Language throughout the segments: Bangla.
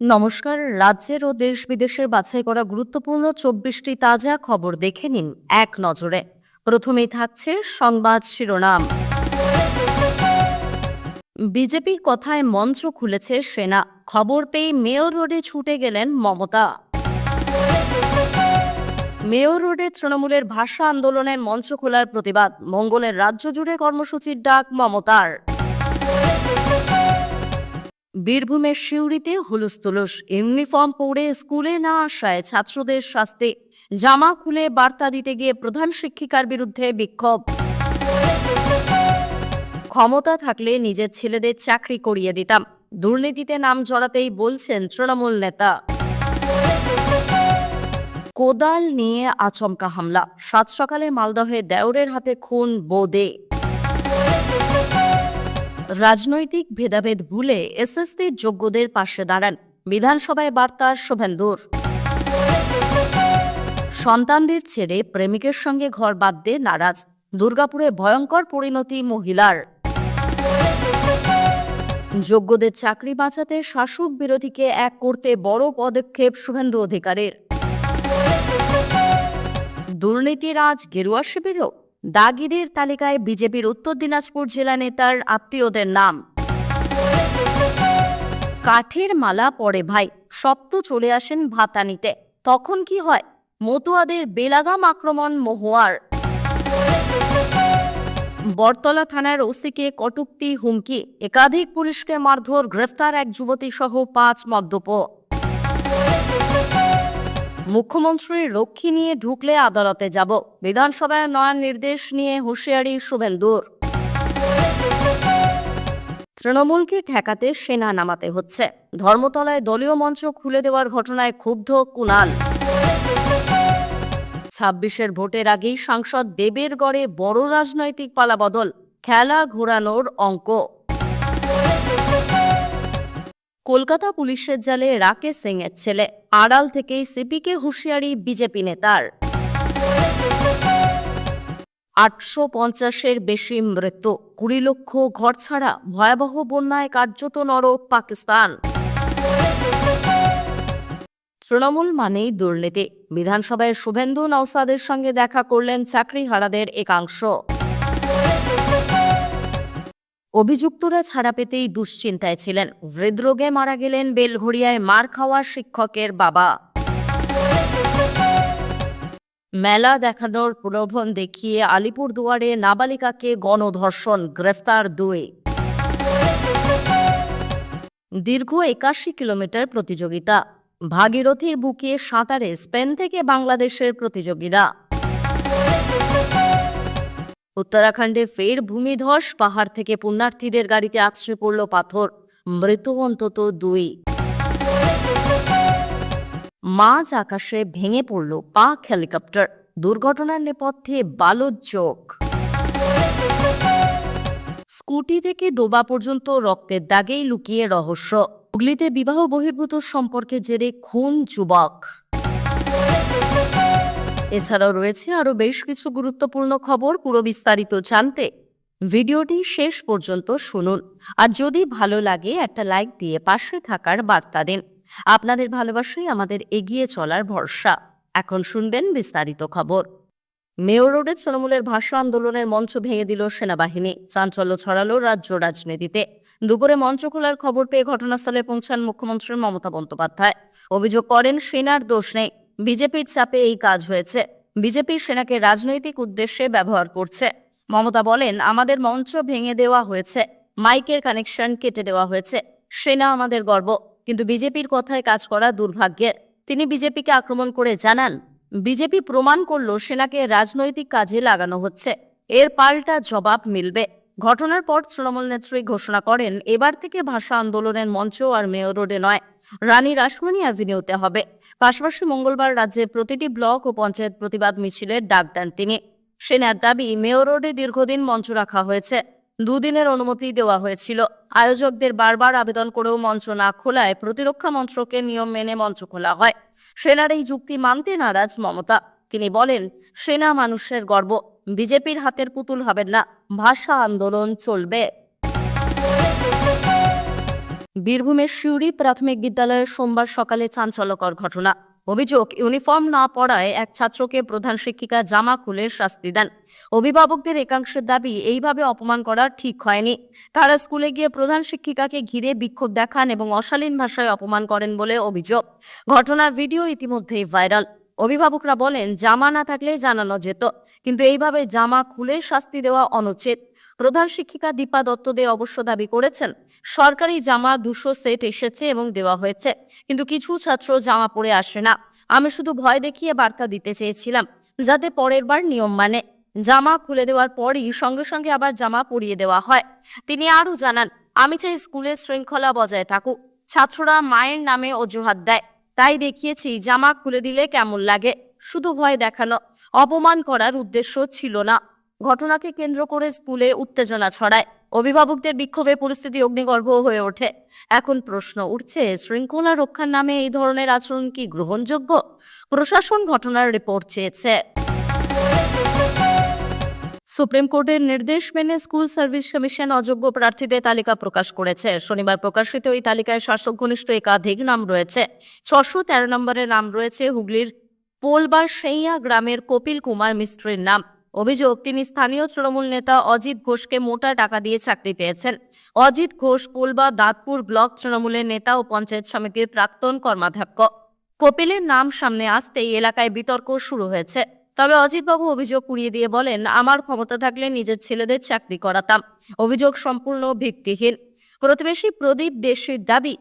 নমস্কার। রাজ্যের ও দেশ বিদেশের বাছাই করা গুরুত্বপূর্ণ চব্বিশটি তাজা খবর দেখে নিন এক নজরে। প্রথমেই থাকছে সংবাদ শিরোনাম। বিজেপির কথায় মঞ্চ খুলেছে সেনা। খবর পেয়ে মেয়র রোডে ছুটে গেলেন মমতা। মেয়র রোডে তৃণমূলের ভাষা আন্দোলনের মঞ্চ খোলার প্রতিবাদ। মঙ্গলের রাজ্য জুড়ে কর্মসূচির ডাক মমতার। বীরভূমের সিউড়িতে হুলুস্থুলুস ইউনিফর্ম পরে স্কুলে না আসায় ছাত্রদের শাস্তি, জামা খুলে বার্তা দিতে গিয়ে প্রধান শিক্ষিকার বিরুদ্ধে বিক্ষোভ। ক্ষমতা থাকলে নিজের ছেলেদের চাকরি করিয়ে দিতাম। দুর্নীতিতে নাম জড়াতেই বলছেন তৃণমূল নেতা। কোদাল নিয়ে আচমকা হামলা। সাত সকালে মালদহে দেওরের হাতে খুন বোদে। রাজনৈতিক ভেদাভেদ ভুলে এসএসসির যোগ্যদের পাশে দাঁড়ান। বিধানসভায় বার্তা শুভেন্দুর সন্তানদের ছেড়ে প্রেমিকের সঙ্গে ঘর বাঁধতে নারাজ। দুর্গাপুরে ভয়ঙ্কর পরিণতি মহিলার। যোগ্যদের চাকরি বাঁচাতে শাসক বিরোধীকে এক করতে বড় পদক্ষেপ শুভেন্দু অধিকারের। দুর্নীতির আজ গেরুয়া শিবিরও। দাগিদের তালিকায় বিজেপির উত্তর দিনাজপুর জেলা নেতার আত্মীয়দের নাম। কাঠের মালা পরে ভাই সপ্ত চলে আসেন ভাতা নিতে তখন কি হয়? মতুয়াদের বেলাগাম আক্রমণ মহুয়ার। বটতলা থানার ওসিকে কটুক্তি হুমকি, একাধিক পুলিশকে মারধর, গ্রেফতার এক যুবতী সহ পাঁচ মদ্যপ। মুখ্যমন্ত্রীর রক্ষী নিয়ে ঢুকলে আদালতে যাব। বিধানসভায় নয়া নির্দেশ নিয়ে হুঁশিয়ারি শুভেন্দুর তৃণমূলকে ঠেকাতে সেনা নামাতে হচ্ছে। ধর্মতলায় দলীয় মঞ্চ খুলে দেওয়ার ঘটনায় ক্ষুব্ধ কুনাল ছাব্বিশের ভোটের আগেই সাংসদ দেবের গড়ে বড় রাজনৈতিক পালাবদল। খেলা ঘোরানোর অঙ্ক। কলকাতা পুলিশের জালে রাকেশ সিং এর ছেলে। আড়াল থেকেই সিপিকে হুঁশিয়ারি বিজেপি নেতার। আটশো পঞ্চাশের বেশি মৃত্যু, কুড়ি লক্ষ ঘর ছাড়া ভয়াবহ বন্যায় কার্যত নরক পাকিস্তান। তৃণমূল মানেই দুর্নীতি। বিধানসভায় শুভেন্দু নওসাদের সঙ্গে দেখা করলেন চাকরিহারাদের একাংশ। অভিযুক্তরা ছাড়া পেতেই দুশ্চিন্তায় ছিলেন। হৃদরোগে মারা গেলেন বেলঘড়িয়ায় মার খাওয়া শিক্ষকের বাবা। মেলা দেখানোর প্রলোভন দেখিয়ে আলিপুরদুয়ারে নাবালিকাকে গণধর্ষণ, গ্রেফতার দুই। দীর্ঘ একাশি কিলোমিটার প্রতিযোগিতা। ভাগীরথীর বুকে সাঁতারে স্পেন থেকে বাংলাদেশের প্রতিযোগীরা। উত্তরাখণ্ডে ফের ভূমিধস, পাহাড় থেকে পুণ্যার্থীদের গাড়িতে আছড়ে পড়ল পাথর, মৃত অন্তত দুই। মাঝ আকাশে ভেঙে পড়ল পাক হেলিকপ্টার, দুর্ঘটনার নেপথ্যে বালুর চোখ। স্কুটি থেকে ডোবা পর্যন্ত রক্তের দাগেই লুকিয়ে রহস্য। হুগলিতে বিবাহ বহির্ভূত সম্পর্কে জেরে খুন যুবক। এছাড়াও রয়েছে আরও বেশ কিছু গুরুত্বপূর্ণ খবর, পুরো বিস্তারিত জানতে ভিডিওটি শেষ পর্যন্ত শুনুন। আর যদি ভালো লাগে, একটা লাইক দিয়ে পাশে থাকার বার্তা দিন। আপনাদের ভালোবাসাই আমাদের এগিয়ে চলার ভরসা। এখন শুনবেন বিস্তারিত খবর। মেয়র রোডে তৃণমূলের ভাষা আন্দোলনের মঞ্চ ভেঙে দিল সেনাবাহিনী। চাঞ্চল্য ছড়ালো রাজ্য রাজনীতিতে। দুপুরে মঞ্চ খোলার খবর পেয়ে ঘটনাস্থলে পৌঁছান মুখ্যমন্ত্রী মমতা বন্দ্যোপাধ্যায়। অভিযোগ করেন, সেনার দোষ নেই। বিজেপির চাপে এই কাজ হয়েছে। বিজেপি সেনাকে রাজনৈতিক উদ্দেশ্যে ব্যবহার করছে। মমতা বলেন, আমাদের মঞ্চ ভেঙে দেওয়া হয়েছে। মাইকের কানেকশন কেটে দেওয়া হয়েছে। সেনা আমাদের গর্ব। কিন্তু বিজেপির কথায় কাজ করা দুর্ভাগ্যের। তিনি বিজেপিকে আক্রমণ করে জানান, বিজেপি প্রমাণ করল সেনাকে রাজনৈতিক কাজে লাগানো হচ্ছে। এর পাল্টা জবাব মিলবে। ঘটনার পর তৃণমূল নেত্রী ঘোষণা করেন, এবার থেকে ভাষা আন্দোলনের মঞ্চ আর মেয়র রোডে নয়, রানী রাসমণি অ্যাভিনিউতে হবে। পাশাপাশি মঙ্গলবার রাজ্যে প্রতিটি ব্লক ও পঞ্চায়েত প্রতিবাদ মিছিলের ডাক দেন তিনি। সেনার দাবি, মেয়র রোডে দীর্ঘদিন মঞ্চ রাখা হয়েছে। দুদিনের অনুমতি দেওয়া হয়েছিল। আয়োজকদের বারবার আবেদন করেও মঞ্চ না খোলায় প্রতিরক্ষা মন্ত্রকে নিয়ম মেনে মঞ্চ খোলা হয়। সেনার এই যুক্তি মানতে নারাজ মমতা। তিনি বলেন, সেনা মানুষের গর্ব। বিজেপির হাতের পুতুল হবেন না। ভাষা আন্দোলন চলবে। বীরভূমের শিউরি প্রাথমিক বিদ্যালয়ে সোমবার সকালে চাঞ্চল্যকর ঘটনা। অভিযোগ, ইউনিফর্ম না পড়ায় এক ছাত্রকে প্রধান শিক্ষিকা জামা খুলে শাস্তি দেন। অভিভাবকদের একাংশের দাবি, এইভাবে অপমান করা ঠিক হয়নি। তারা স্কুলে গিয়ে প্রধান শিক্ষিকাকে ঘিরে বিক্ষোভ দেখান এবং অশালীন ভাষায় অপমান করেন বলে অভিযোগ। ঘটনার ভিডিও ইতিমধ্যেই ভাইরাল। অভিভাবকরা বলেন, জামা না থাকলে জানানো যেত, কিন্তু এইভাবে জামা খুলে শাস্তি দেওয়া অনুচিত। প্রধান শিক্ষিকা দীপা দত্ত দে অবশ্য দাবি করেছেন, সরকারি জামা দুশো সেট এসেছে এবং দেওয়া হয়েছে, কিন্তু কিছু ছাত্র জামা পরে আসে না। আমি শুধু ভয় দেখিয়ে বার্তা দিতে চেয়েছিলাম, যাতে পরের বার নিয়ম মানে। জামা খুলে দেওয়ার পরই সঙ্গে সঙ্গে আবার জামা পরিয়ে দেওয়া হয়। তিনি আরও জানান, আমি চাই স্কুলে শৃঙ্খলা বজায় থাকুক। ছাত্ররা মায়ের নামে অজুহাত দেয়। তাই দেখিয়েছি, জামা খুলে দিলে কেমন লাগে? শুধু ভয় দেখানো। অপমান করার উদ্দেশ্য ছিল না। ঘটনাকে কেন্দ্র করে স্কুলে উত্তেজনা ছড়ায়। অভিভাবকদের বিক্ষোভে পরিস্থিতি অগ্নিগর্ভ হয়ে ওঠে। এখন প্রশ্ন উঠছে, শৃঙ্খলা রক্ষার নামে এই ধরনের আচরণ কি গ্রহণযোগ্য? প্রশাসন ঘটনার রিপোর্ট চেয়েছে। সুপ্রিম কোর্টের নির্দেশ মেনে স্কুল সার্ভিস কমিশন অযোগ্য প্রার্থীদের তালিকা প্রকাশ করেছে। শনিবার প্রকাশিত এই তালিকায় শাসক ঘনিষ্ঠ একাধিক নাম রয়েছে। ছশো তেরো নম্বরের নাম রয়েছে হুগলির পোলবার সেইয়া গ্রামের কপিল কুমার মিস্ত্রির নাম। অভিযোগ, তিনি স্থানীয় তৃণমূল নেতা অজিত ঘোষকে মোটা টাকা দিয়ে চাকরি পেয়েছেন। অজিত ঘোষ পোলবা দাঁতপুর ব্লক তৃণমূলের নেতা ও পঞ্চায়েত সমিতির প্রাক্তন কর্মাধ্যক্ষ। কপিলের নাম সামনে আসতেই এলাকায় বিতর্ক শুরু হয়েছে। তবে অজিতবাবু অভিযোগ কুড়িয়ে দিয়ে বলেন, আমার ক্ষমতা থাকলে নিজের ছেলেদের চাকরি করাতাম। অভিযোগ সম্পূর্ণ ভিত্তিহীন। প্রতিবেশী প্রদীপ দেশির দাবি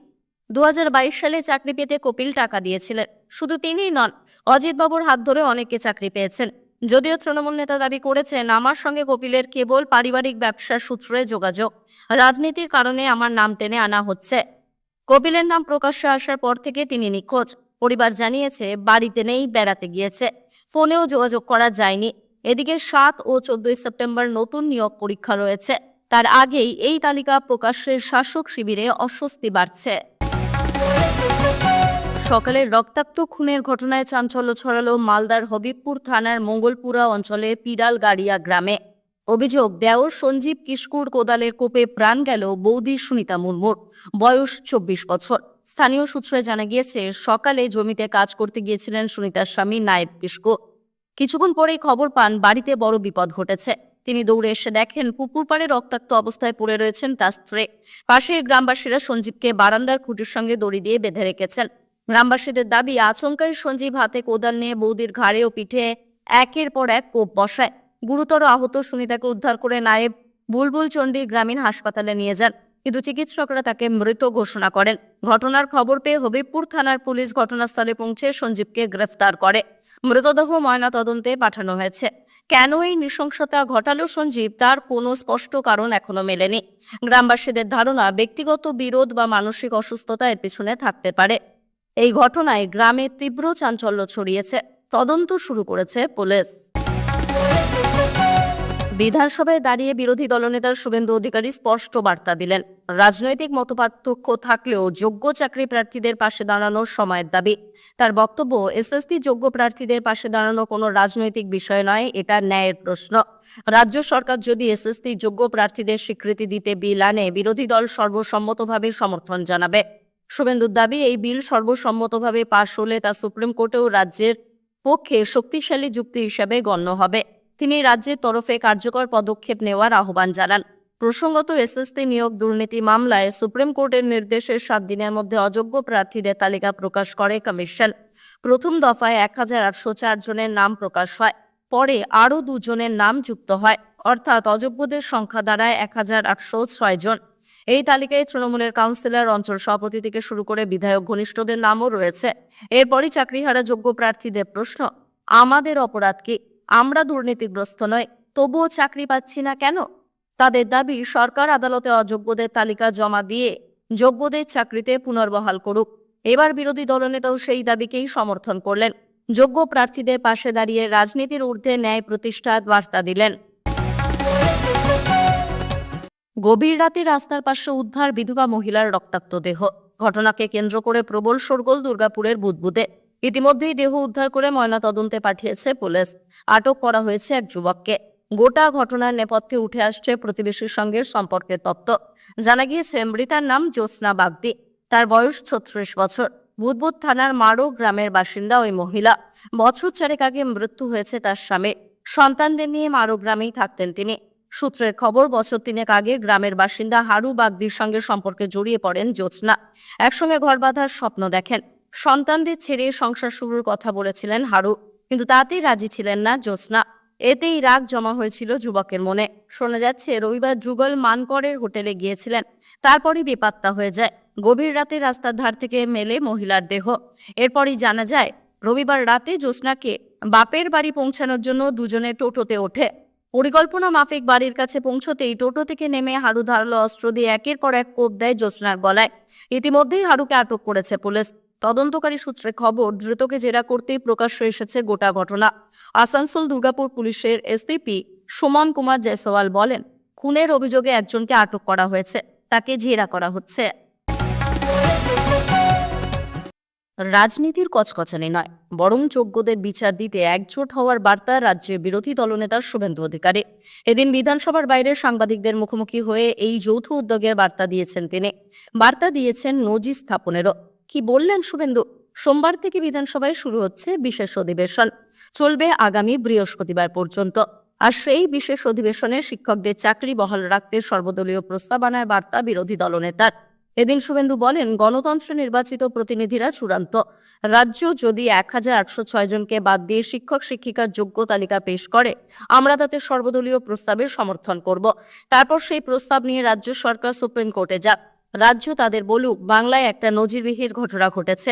দু হাজার বাইশ সালে চাকরি পেতে কপিল টাকা দিয়েছিলেন। শুধু তিনিই নন, অজিতবাবুর হাত ধরে অনেকে চাকরি পেয়েছেন। যদিও তৃণমূল নেতা দাবি করেছেন, আমার সঙ্গে কপিলের কেবল পারিবারিক ব্যবসার সূত্রে যোগাযোগ। রাজনীতির কারণে আমার নাম টেনে আনা হচ্ছে। কপিলের নাম প্রকাশ্যে আসার পর থেকে তিনি নিখোঁজ। পরিবার জানিয়েছে, বাড়িতে নেই, বেড়াতে গিয়েছে। ফোনেও যোগাযোগ করা যায়নি। এদিকে সাত ও চোদ্দই সেপ্টেম্বর নতুন নিয়োগ পরীক্ষা রয়েছে। তার আগেই এই তালিকা প্রকাশের শাসক শিবিরে অস্বস্তি বাড়ছে। সকালে রক্তাক্ত খুনের ঘটনায় চাঞ্চল্য ছড়ালো মালদার হবিবপুর থানার মঙ্গলপুরা অঞ্চলের পিরাল গাড়িয়া গ্রামে। অভিযোগ, দেওর সঞ্জীব কিশকুর কোদালের কোপে প্রাণ গেল বৌদি সুনিতা মুর্মুর। বয়স চব্বিশ বছর। স্থানীয় সূত্রে জানা গিয়েছে, সকালে জমিতে কাজ করতে গিয়েছিলেন সুনিতার স্বামী, নায়েব কিস্কু কিছুক্ষণ পরেই খবর পান, বাড়িতে বড় বিপদ ঘটেছে। তিনি দৌড়ে এসে দেখেন, পুকুর পাড়ে রক্তাক্ত অবস্থায় পড়ে রয়েছেন তার স্ত্রী। পাশে গ্রামবাসীরা সঞ্জীবকে বারান্দার খুঁটির সঙ্গে দড়ি দিয়ে বেঁধে রেখেছেন। গ্রামবাসীদের দাবি, আচমকাই সঞ্জীব হাতে কোদাল নিয়ে বৌদির ঘাড়ে ও পিঠে একের পর এক কোপ বসায়। গুরুতর আহত সুনিতাকে উদ্ধার করে নায়েব বুলবুল চণ্ডী গ্রামীণ হাসপাতালে নিয়ে যান। কিন্তু চিকিৎসকরা তাকে মৃত ঘোষণা করেন। ঘটনার খবর পেয়ে হবিবপুর থানার পুলিশ ঘটনাস্থলে পৌঁছে সঞ্জীবকে গ্রেফতার করে। মৃতদেহ ময়নাতদন্তে পাঠানো হয়েছে। কেন এই নৃশংসতা ঘটালো সঞ্জীব তার কোনো স্পষ্ট কারণ এখনও মেলেনি। গ্রামবাসীদের ধারণা, ব্যক্তিগত বিরোধ বা মানসিক অসুস্থতা এর পিছনে থাকতে পারে। এই ঘটনায় গ্রামে তীব্র চাঞ্চল্য ছড়িয়েছে। তদন্ত শুরু করেছে পুলিশ। বিধানসভায় দাঁড়িয়ে বিরোধী দলনেতা শুভেন্দু অধিকারী স্পষ্ট বার্তা দিলেন। রাজনৈতিক মতপার্থক্য থাকলেও যোগ্য চাকরি প্রার্থীদের পাশে দাঁড়ানোর সময়ের দাবি। তার বক্তব্য, এসএসসি যোগ্য প্রার্থীদের পাশে দাঁড়ানো কোনো রাজনৈতিক বিষয় নয়, এটা ন্যায়ের প্রশ্ন। রাজ্য সরকার যদি এসএসসি যোগ্য প্রার্থীদের স্বীকৃতি দিতে বিল আনে, বিরোধী দল সর্বসম্মতভাবে সমর্থন জানাবে। শুভেন্দুর দাবি, এই বিল সর্বসম্মতভাবে পাশ হলে তা সুপ্রিম কোর্টেও রাজ্যের পক্ষে শক্তিশালী যুক্তি হিসেবে গণ্য হবে। তিনি রাজ্যের তরফে কার্যকর পদক্ষেপ নেওয়ার আহ্বান জানান। প্রসঙ্গত, এসএসসি নিয়োগ দুর্নীতি মামলায় সুপ্রিম কোর্টের নির্দেশের সাত দিনের মধ্যে অযোগ্য প্রার্থীদের তালিকা প্রকাশ করে কমিশন। প্রথম দফায় এক হাজার আটশো চার জনের নাম প্রকাশ হয়, পরে আরও দুজনের নাম যুক্ত হয়, অর্থাৎ অযোগ্যদের সংখ্যা দাঁড়ায় এক হাজার আটশো ছয় জন। এই তালিকায় তৃণমূলের কাউন্সিলর, অঞ্চল সভাপতি থেকে শুরু করে বিধায়ক ঘনিষ্ঠদের নামও রয়েছে। এরপরই চাকরিহারা যোগ্য প্রার্থীদের প্রশ্ন, আমাদের অপরাধ কি? আমরা দুর্নীতিগ্রস্ত নয় তবুও চাকরি পাচ্ছি না কেন? তাদের দাবি সরকার আদালতে অযোগ্যদের তালিকা জমা দিয়ে যোগ্যদের চাকরিতে পুনর্বহাল করুক। এবার বিরোধী দলনেতাও সেই দাবিকেই সমর্থন করলেন। যোগ্য প্রার্থীদের পাশে দাঁড়িয়ে রাজনীতির ঊর্ধ্বে ন্যায় প্রতিষ্ঠার বার্তা দিলেন। গভীর রাতে রাস্তার পাশে উদ্ধার বিধবা মহিলার রক্তাক্ত দেহ। ঘটনাকে কেন্দ্র করে প্রবল শোরগোল দুর্গাপুরের বুদবুদে। ইতিমধ্যেই দেহ উদ্ধার করে ময়নাতদন্তে পাঠিয়েছে পুলিশ। আটক করা হয়েছে এক যুবককে। গোটা ঘটনার নেপথ্যে উঠে আসছে প্রতিবেশীর সঙ্গে সম্পর্কের তত্ত্ব। জানা গিয়েছে, মৃতার নাম জ্যোৎস্না বাগদি। তার বয়স ছত্রিশ বছর। বুধবুধ থানার মারো গ্রামের বাসিন্দা ওই মহিলা। বছর চারেক আগে মৃত্যু হয়েছে তার স্বামীর। সন্তানদের নিয়ে মারো গ্রামেই থাকতেন তিনি। সূত্রের খবর, বছর তিনেক আগে গ্রামের বাসিন্দা হারু বাগদির সঙ্গে সম্পর্কে জড়িয়ে পড়েন জ্যোৎস্না। একসঙ্গে ঘর বাঁধার স্বপ্ন দেখেন। সন্তানদের ছেড়ে সংসার শুরুর কথা বলেছিলেন হারু। কিন্তু তাতেই রাজি ছিলেন না জ্যোৎস্না। এতেই রাগ জমা হয়েছিল যুবকের মনে। শোনা যাচ্ছে, রবিবার যুগল মানকরের হোটেলে গিয়েছিলেন। তারপরই বেপাত্তা হয়ে যায়। গভীর রাতে রাস্তার ধার থেকে মেলে মহিলার দেহ। এরপরই জানা যায়, রবিবার রাতে জ্যোৎস্নাকে বাপের বাড়ি পৌঁছানোর জন্য দুজনে টোটোতে ওঠে। পরিকল্পনা মাফিক বাড়ির কাছে পৌঁছতেই টোটো থেকে নেমে হারু ধারালো অস্ত্র দিয়ে একের পর এক কোপ দেয় জ্যোৎস্নার গলায়। ইতিমধ্যেই হারুকে আটক করেছে পুলিশ। তদন্তকারী সূত্রে খবর, ধৃতকে জেরা করতেই প্রকাশ্য এসেছে গোটা ঘটনা। আসানসোল দুর্গাপুর পুলিশের এসপিপি সুমন কুমার জয়সওয়াল বলেন, খুনের অভিযোগে একজনকে আটক করা হয়েছে, তাকে জেরা করা হচ্ছে। রাজনীতির কচকচানি নয়, বরং যোগ্যদের বিচার দিতে একজোট হওয়ার বার্তা রাজ্যের বিরোধী দলনেতা শুভেন্দু অধিকারী। এদিন বিধানসভার বাইরে সাংবাদিকদের মুখোমুখি হয়ে এই যৌথ উদ্যোগের বার্তা দিয়েছেন তিনি। বার্তা দিয়েছেন নজি স্থাপনেরও। কি বললেন শুভেন্দু? সোমবার থেকে বিধানসভায় শুরু হচ্ছে বিশেষ অধিবেশন। চলবে আগামী বৃহস্পতিবার পর্যন্ত। আর সেই বিশেষ অধিবেশনে শিক্ষকদের চাকরি বহাল রাখতে সর্বদলীয় প্রস্তাব আনার বার্তা বিরোধী দলনেতার। এদিন শুভেন্দু বলেন, গণতন্ত্রে নির্বাচিত প্রতিনিধিরা চূড়ান্ত। রাজ্য যদি এক হাজার আটশো ছয় জনকে বাদ দিয়ে শিক্ষক, শিক্ষিকার যোগ্য তালিকা পেশ করে, আমরা তাতে সর্বদলীয় প্রস্তাবের সমর্থন করব। তারপর সেই প্রস্তাব নিয়ে রাজ্য সরকার সুপ্রিম কোর্টে যাক। রাজ্য তাদের বলুক, বাংলায় একটা নজিরবিহীর ঘটনা ঘটেছে।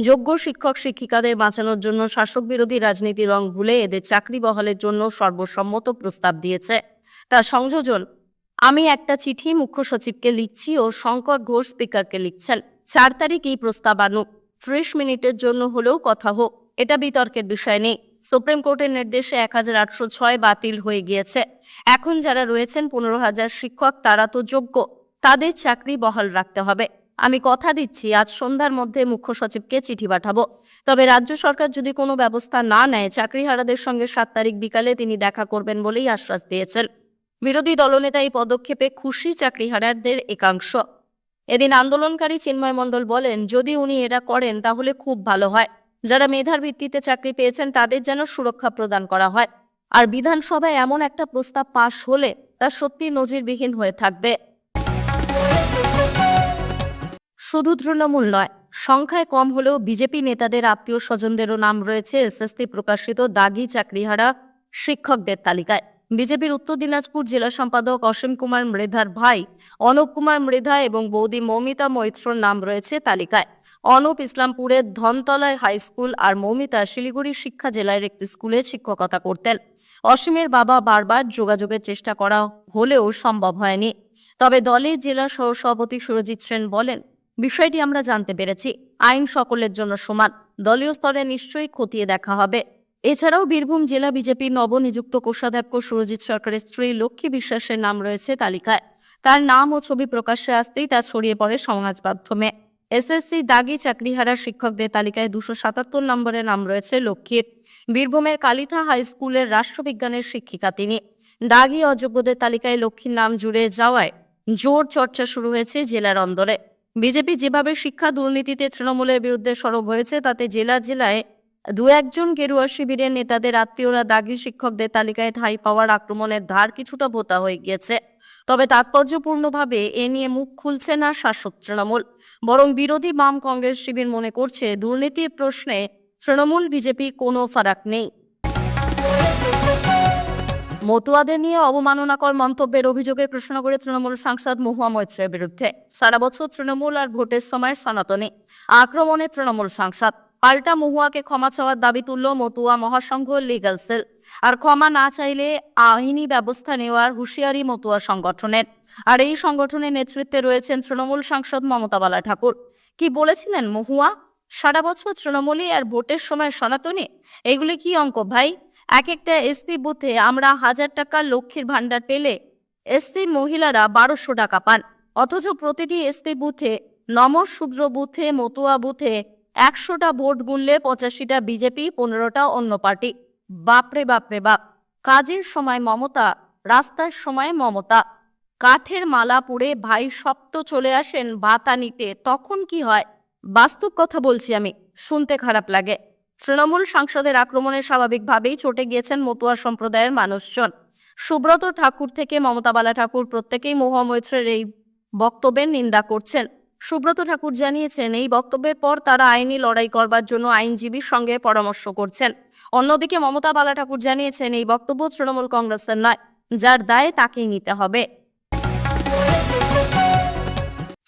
যোগ্য শিক্ষক, শিক্ষিকাদের বাঁচানোর জন্য শাসক বিরোধী রাজনীতি রং ভুলে এদের চাকরি বহালের জন্য সর্বসম্মত প্রস্তাব দিয়েছে। তার সংযোজন, আমি একটা চিঠি মুখ্য সচিবকে লিখছি ও শঙ্কর ঘোষ স্পিকারকে লিখছেন। চার তারিখ এই প্রস্তাব আনুক ত্রিশ মিনিটের জন্য হলেও কথা হোক, এটা বিতর্কের বিষয় নেই। সুপ্রিম কোর্টের নির্দেশে এক হাজার আটশো ছয় বাতিল হয়ে গিয়েছে। এখন যারা রয়েছেন পনেরো হাজার শিক্ষক, তারা তো যোগ্য। তাদের চাকরি বহাল রাখতে হবে। আমি কথা দিচ্ছি, আজ সন্ধ্যার মধ্যে মুখ্য সচিবকে চিঠি পাঠাবো। তবে রাজ্য সরকার যদি কোনো ব্যবস্থা না নেয়, চাকরিহারাদের সঙ্গে সাত তারিখ বিকালে তিনি দেখা করবেন বলেই আশ্বাস দিয়েছেন। বিরোধী দলনেতা এই পদক্ষেপে খুশি চাকরিহারাদের একাংশ। এদিন আন্দোলনকারী চিন্ময় মণ্ডল বলেন, যদি উনি এটা করেন, তাহলে খুব ভালো হয়। যারা মেধার ভিত্তিতে চাকরি পেয়েছেন, তাদের যেন সুরক্ষা প্রদান করা হয়। আর বিধানসভায় এমন একটা প্রস্তাব পাশ হলে তা সত্যি নজিরবিহীন হয়ে থাকবে। শুধু তৃণমূল নয়, সংখ্যায় কম হলেও বিজেপি নেতাদের আত্মীয় স্বজনদেরও নাম রয়েছে এসএসসি প্রকাশিত দাগি চাকরিহারা শিক্ষকদের তালিকায়। বিজেপির উত্তর দিনাজপুর জেলা সম্পাদক অসীম কুমার মৃধার ভাই, অনুপ কুমার মৃধা এবং বৌদি মৌমিতা মৈত্রর নাম রয়েছে তালিকায়। অনুপ ইসলামপুরের ধনতলায় হাই স্কুল আর মৌমিতা শিলিগুড়ি শিক্ষা জেলার একটি স্কুলে শিক্ষকতা করতেন। অসীমের বাবা বারবার যোগাযোগের চেষ্টা করা হলেও সম্ভব হয়নি। তবে দলের জেলা সহসভাপতি সুরজিৎ সেন বলেন বিষয়টি আমরা জানতে পেরেছি। আইন সকলের জন্য সমান। দলীয় স্তরে নিশ্চয়ই খতিয়ে দেখা হবে। এছাড়াও বীরভূম জেলা বিজেপির নবনিযুক্ত কোষাধ্যক্ষ সুরজিৎ সরকারের স্ত্রী লক্ষ্মী বিশ্বাসের নাম রয়েছে তালিকায়। তার নাম ও ছবি প্রকাশ্যে আসতেই তা ছড়িয়ে পড়ে সমাজ মাধ্যমে। এসএসসি দাগি চাকরিহারা শিক্ষকদের তালিকায় দুশো সাতাত্তর নম্বরে নাম রয়েছে লক্ষ্মীর। বীরভূমের কালিথা হাই স্কুলের রাষ্ট্রবিজ্ঞানের শিক্ষিকা তিনি। দাগি অযোগ্যদের তালিকায় লক্ষ্মীর নাম জুড়ে যাওয়ায় জোর চর্চা শুরু হয়েছে জেলার অন্দরে। বিজেপি যেভাবে শিক্ষা দুর্নীতিতে তৃণমূলের বিরুদ্ধে সরব হয়েছে, তাতে জেলা জেলায় দু একজন গেরুয়া শিবিরের নেতাদের আত্মীয়রা দাগি শিক্ষকদের তালিকায় ঠাঁই পাওয়ার আক্রমণের ধার কিছুটা ভোতা হয়ে গিয়েছে। তবে তাৎপর্যপূর্ণভাবে এ নিয়ে মুখ খুলছে না শাসক তৃণমূল। বরং বিরোধী বাম কংগ্রেস শিবির মনে করছে, দুর্নীতির প্রশ্নে তৃণমূল বিজেপি কোনো ফারাক নেই। মতুয়াদের নিয়ে অবমাননাকর মন্তব্যের অভিযোগে কৃষ্ণনগরের তৃণমূল সাংসদ মহুয়া মৈত্রের বিরুদ্ধে। সারা বছর তৃণমূল আর ভোটের সময় সনাতনী। আক্রমণে তৃণমূল সাংসদ। পাল্টা মহুয়াকে ক্ষমা চাওয়ার দাবি তুলল মতুয়া মহাসংঘ লিগাল সেল। আর ক্ষমা না চাইলে আইনি ব্যবস্থা নেওয়ার হুঁশিয়ারি মতুয়া সংগঠনের। আর এই সংগঠনের নেতৃত্বে রয়েছেন তৃণমূল সাংসদ মমতা বালা ঠাকুর কি বলেছিলেন মহুয়া? সারা বছর তৃণমূলই আর ভোটের সময় সনাতনী? এগুলি কি অঙ্ক ভাই? এক একটা এসসি বুথে আমরা হাজার টাকা লক্ষ্মীর ভাণ্ডার পেলে এসসি মহিলারা বারোশো টাকা পান। অথচ প্রতিটি এসসি বুথে নমশূদ্র বুথে, মতুয়া বুথে একশোটা ভোট গুনলে পঁচাশিটা বিজেপি, পনেরোটা অন্য পার্টি। বাপরে বাপরে বাপ, কাজের সময় মমতা, রাস্তার সময় মমতা। কাঠের মালা পুড়ে ভাই সপ্ত চলে আসেন বাতা নিতে তখন কি হয়? বাস্তব কথা বলছি আমি, শুনতে খারাপ লাগে। তৃণমূল সাংসদের আক্রমণে স্বাভাবিকভাবেই চটে গিয়েছেন মতুয়া সম্প্রদায়ের মানুষজন। সুব্রত ঠাকুর থেকে মমতা বালা ঠাকুর প্রত্যেকেই মহুয়া মৈত্রের এই বক্তব্যের নিন্দা করছেন। সুব্রত ঠাকুর জানিয়েছেন, এই বক্তব্যের পর তারা আইনি লড়াই করবার জন্য আইনজীবীর সঙ্গে পরামর্শ করছেন। অন্যদিকে মমতা বালা ঠাকুর জানিয়েছেন, এই বক্তব্য তৃণমূল কংগ্রেসের নয়, যার দায় তাকেই নিতে হবে।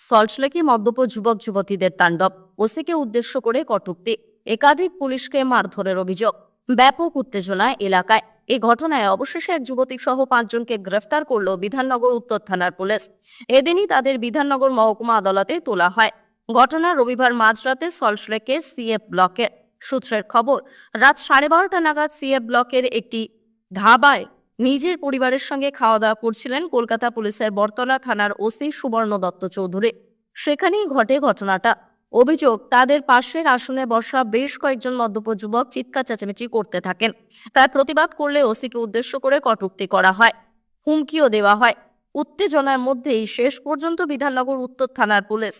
সল্টলেকে মদ্যপ যুবক যুবতীদের তাণ্ডব, ওসিকে উদ্দেশ্য করে কটূক্তি। একাধিক পুলিশকে মারধরের অভিযোগ। ব্যাপক উত্তেজনা এলাকায়। এই ঘটনায় অবশেষে এক যুবতী সহ পাঁচজনকে গ্রেফতার করল বিধাননগর উত্তর থানার পুলিশ। এদিনই তাদের বিধাননগর মহকুমা আদালতে তোলা হয়। ঘটনা রবিবার মাঝরাতে সল্টলেকে সিএফ ব্লকের সূত্রের খবর, রাত সাড়ে বারোটা নাগাদ সিএফ ব্লকের একটি ধাবায় নিজের পরিবারের সঙ্গে খাওয়া দাওয়া করছিলেন কলকাতা পুলিশের বর্তলা থানার ওসি সুবর্ণ দত্ত চৌধুরী। সেখানেই ঘটে ঘটনাটা। অভিযোগ, তাদের পাশের আসনে বসা বেশ কয়েকজন মদ্যপ যুবক চিৎকার চেঁচামেচি করতে থাকেন। তার প্রতিবাদ করলে ওসিকে উদ্দেশ্য করে কটুক্তি করা হয়, হুমকিও দেওয়া হয়। উত্তেজনার মধ্যেই শেষ পর্যন্ত বিধাননগর উত্তর থানার পুলিশ।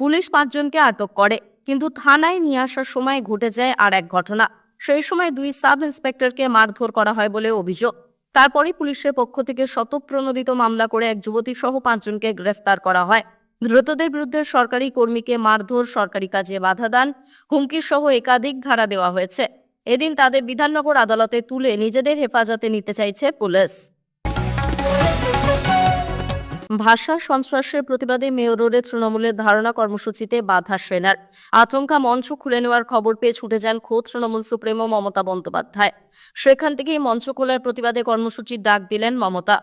পুলিশ পাঁচজনকে আটক করে, কিন্তু থানায় নিয়ে আসার সময় ঘটে যায় আর এক ঘটনা। সেই সময় দুই সাব ইন্সপেক্টরকে মারধর করা হয় বলে অভিযোগ। তারপরই পুলিশের পক্ষ থেকে শতপ্রণোদিত মামলা করে এক যুবতী সহ পাঁচজনকে গ্রেফতার করা হয়। ধৃতদের বিরুদ্ধে সরকারি কর্মীকে মারধর, সরকারি কাজে বাধা দান হুমকি সহ একাধিক ধারা দেওয়া হয়েছে। এদিন তাদের বিধাননগর আদালতে তুলে নিজেদের হেফাজতে নিতে চাইছে পুলিশ। ভাষা সন্ত্রাসের প্রতিবাদে মেয়র তৃণমূলের ধারণা কর্মসূচিতে বাধা সেনার আচমকা মঞ্চ খুলে নেওয়ার খবর পেয়ে ছুটে যান খোদ তৃণমূল সুপ্রিমো মমতা বন্দ্যোপাধ্যায়। সেখান থেকেই মঞ্চ খোলার প্রতিবাদে কর্মসূচির ডাক দিলেন মমতা।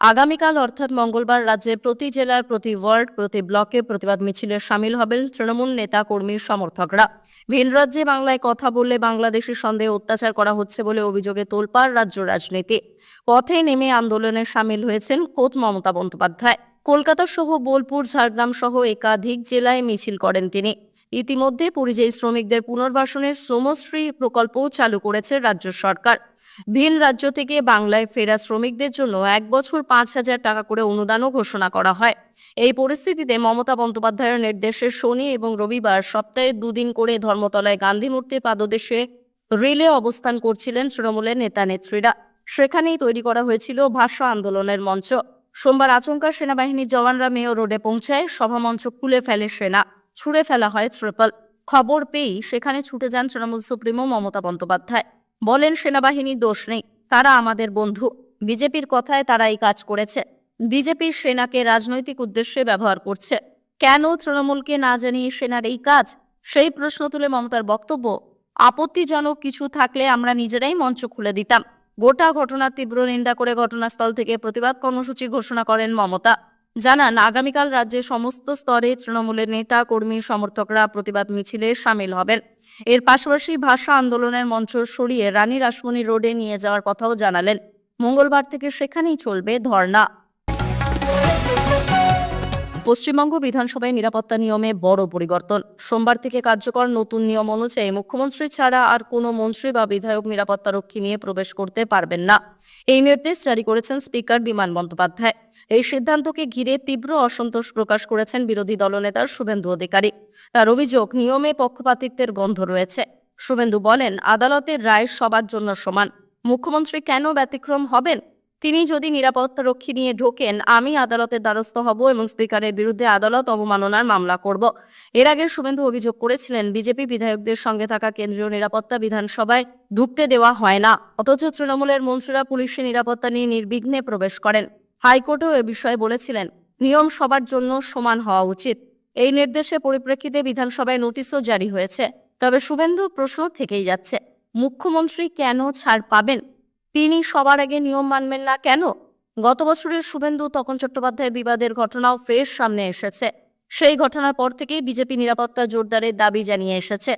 আগামীকাল অর্থাৎ মঙ্গলবার রাজ্যে প্রতি জেলার, প্রতি ওয়ার্ড, প্রতি ব্লকে প্রতিবাদ মিছিলে সামিল হবেন তৃণমূল নেতা কর্মীর সমর্থকরা। ভিন রাজ্যে বাংলায় কথা বললে বাংলাদেশের সন্দেহে অত্যাচার করা হচ্ছে বলে অভিযোগে তোলপাড় রাজ্য রাজনীতি। পথে নেমে আন্দোলনে সামিল হয়েছেন খোদ মমতা বন্দ্যোপাধ্যায়। কলকাতা সহ বোলপুর, ঝাড়গ্রাম সহ একাধিক জেলায় মিছিল করেন তিনি। ইতিমধ্যে পরিযায়ী শ্রমিকদের পুনর্বাসনের শ্রমশ্রী প্রকল্পও চালু করেছে রাজ্য সরকার। ভিন রাজ্য থেকে বাংলায় ফেরা শ্রমিকদের জন্য এক বছর পাঁচ হাজার টাকা করে অনুদানও ঘোষণা করা হয়। এই পরিস্থিতিতে মমতা বন্দ্যোপাধ্যায়ের নির্দেশে শনি এবং রবিবার সপ্তাহে দুদিন করে ধর্মতলায় গান্ধী মূর্তির পাদদেশে রিলে অবস্থান করছিলেন তৃণমূলের নেতা নেত্রীরা। সেখানেই তৈরি করা হয়েছিল ভাষ্য আন্দোলনের মঞ্চ। সোমবার আচমকা সেনাবাহিনীর জওয়ানরা মেয় রোডে পৌঁছায়, সভামঞ্চ খুলে ফেলে সেনা, ছুড়ে ফেলা হয় ট্রিপল। খবর পেয়েই সেখানে ছুটে যান তৃণমূল সুপ্রিমো মমতা বন্দ্যোপাধ্যায়। বলেন সেনাবাহিনীর দোষ নেই। তারা আমাদের বন্ধু। বিজেপির কথায় তারা এই কাজ করেছে। বিজেপির সেনাকে রাজনৈতিক উদ্দেশ্যে ব্যবহার করছে। কেন তৃণমূলকে না জানিয়ে সেনার এই কাজ? সেই প্রশ্ন তুলে মমতার বক্তব্য, আপত্তিজনক কিছু থাকলে আমরা নিজেরাই মঞ্চ খুলে দিতাম। গোটা ঘটনার তীব্র নিন্দা করে ঘটনাস্থল থেকে প্রতিবাদ কর্মসূচি ঘোষণা করেন মমতা। জানান, আগামীকাল রাজ্যের সমস্ত স্তরে তৃণমূলের নেতা, কর্মী, সমর্থকরা প্রতিবাদ মিছিলে সামিল হবেন। এর পাশাপাশি ভাষা আন্দোলনের মঞ্চ সরিয়ে রানী রাসমণি রোডে নিয়ে যাওয়ার কথাও জানালেন। মঙ্গলবার থেকে সেখানেই চলবে ধর্ণা। পশ্চিমবঙ্গ বিধানসভায় নিরাপত্তা নিয়মে বড় পরিবর্তন। সোমবার থেকে কার্যকর নতুন নিয়ম অনুযায়ী মুখ্যমন্ত্রী ছাড়া আর কোনো মন্ত্রী বা বিধায়ক নিরাপত্তারক্ষী নিয়ে প্রবেশ করতে পারবেন না। এই নির্দেশ জারি করেছেন স্পিকার বিমান বন্দ্যোপাধ্যায়। এই সিদ্ধান্তকে ঘিরে তীব্র অসন্তোষ প্রকাশ করেছেন বিরোধী দলনেতা শুভেন্দু অধিকারী। তার অভিযোগ, নিয়মে পক্ষপাতিত্বের গন্ধ রয়েছে। শুভেন্দু বলেন, আদালতের রায় সবার জন্য সমান। মুখ্যমন্ত্রী কেন ব্যতিক্রম হবেন? তিনি যদি নিরাপত্তা রক্ষী নিয়ে ঢোকেন, আমি আদালতের দ্বারস্থ হব এবং স্পিকারের বিরুদ্ধে আদালত অবমাননার মামলা করব। এর আগে শুভেন্দু অভিযোগ করেছিলেন, বিজেপি বিধায়কদের সঙ্গে থাকা কেন্দ্রীয় নিরাপত্তা বিধানসভায় ঢুকতে দেওয়া হয় না। অথচ তৃণমূলের মন্ত্রীরা পুলিশের নিরাপত্তা নিয়ে নির্বিঘ্নে প্রবেশ করেন। হাইকোর্টও এ বিষয়ে বলেছিলেন, নিয়ম সবার জন্য সমান হওয়া উচিত। এই নির্দেশের পরিপ্রেক্ষিতে বিধানসভায় নোটিশও জারি হয়েছে। তবে শুভেন্দু প্রশ্ন থেকেই যাচ্ছে, মুখ্যমন্ত্রী কেন ছাড় পাবেন? তিনি সবার আগে নিয়ম মানবেন না কেন? গত বছরের শুভেন্দু তখন চট্টোপাধ্যায় বিবাদের ঘটনাও ফের সামনে এসেছে। সেই ঘটনার পর থেকেই বিজেপি নিরাপত্তা জোরদারের দাবি জানিয়ে এসেছে।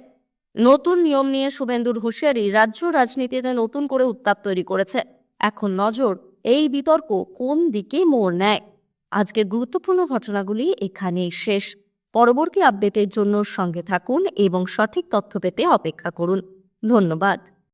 নতুন নিয়ম নিয়ে শুভেন্দুর হুঁশিয়ারি রাজ্য রাজনীতিতে নতুন করে উত্তাপ তৈরি করেছে। এখন নজর এই বিতর্ক কোন দিকে মোড় নেয়? আজকের গুরুত্বপূর্ণ ঘটনাগুলি এখানেই শেষ। পরবর্তী আপডেটের জন্য সঙ্গে থাকুন এবং সঠিক তথ্য পেতে অপেক্ষা করুন। ধন্যবাদ।